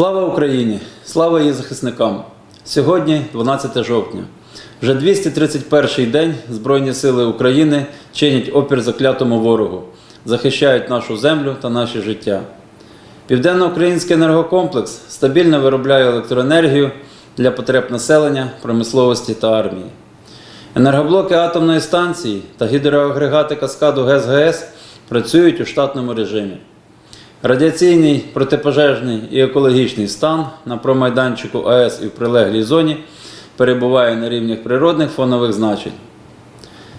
Слава Україні! Слава її захисникам! Сьогодні 12 жовтня. Вже 231-й день Збройні Сили України чинять опір заклятому ворогу, захищають нашу землю та наше життя. Південноукраїнський енергокомплекс стабільно виробляє електроенергію для потреб населення, промисловості та армії. Енергоблоки атомної станції та гідроагрегати каскаду ГЕС-ГЕС працюють у штатному режимі. Радіаційний, протипожежний і екологічний стан на промайданчику АЕС і в прилеглій зоні перебуває на рівнях природних фонових значень.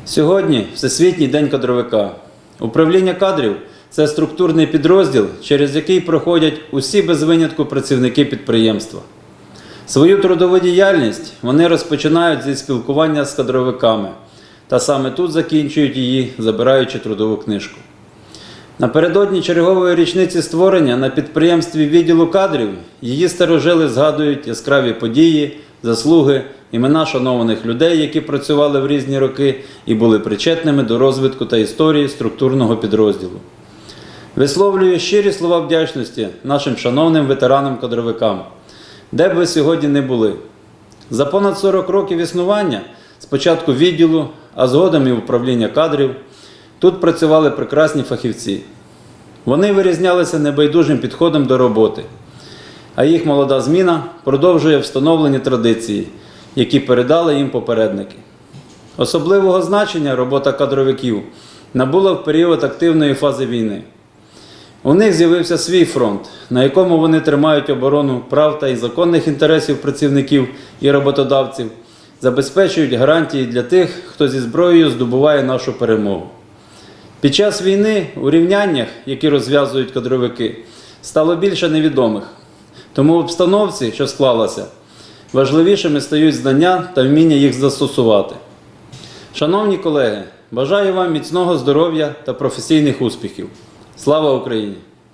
Сьогодні Всесвітній день кадровика. Управління кадрів це структурний підрозділ, через який проходять усі без винятку працівники підприємства. Свою трудову діяльність вони розпочинають зі спілкування з кадровиками та саме тут закінчують її, забираючи трудову книжку. Напередодні чергової річниці створення на підприємстві відділу кадрів її старожили згадують яскраві події, заслуги, імена шанованих людей, які працювали в різні роки і були причетними до розвитку та історії структурного підрозділу. Висловлюю щирі слова вдячності нашим шановним ветеранам-кадровикам, де б ви сьогодні не були. За понад 40 років існування, спочатку відділу, а згодом і управління кадрів, тут працювали прекрасні фахівці. Вони вирізнялися небайдужим підходом до роботи, а їх молода зміна продовжує встановлені традиції, які передали їм попередники. Особливого значення робота кадровиків набула в період активної фази війни. У них з'явився свій фронт, на якому вони тримають оборону прав та і законних інтересів працівників і роботодавців, забезпечують гарантії для тих, хто зі зброєю здобуває нашу перемогу. Під час війни у рівняннях, які розв'язують кадровики, стало більше невідомих. Тому в обстановці, що склалася, важливішими стають знання та вміння їх застосувати. Шановні колеги, бажаю вам міцного здоров'я та професійних успіхів. Слава Україні!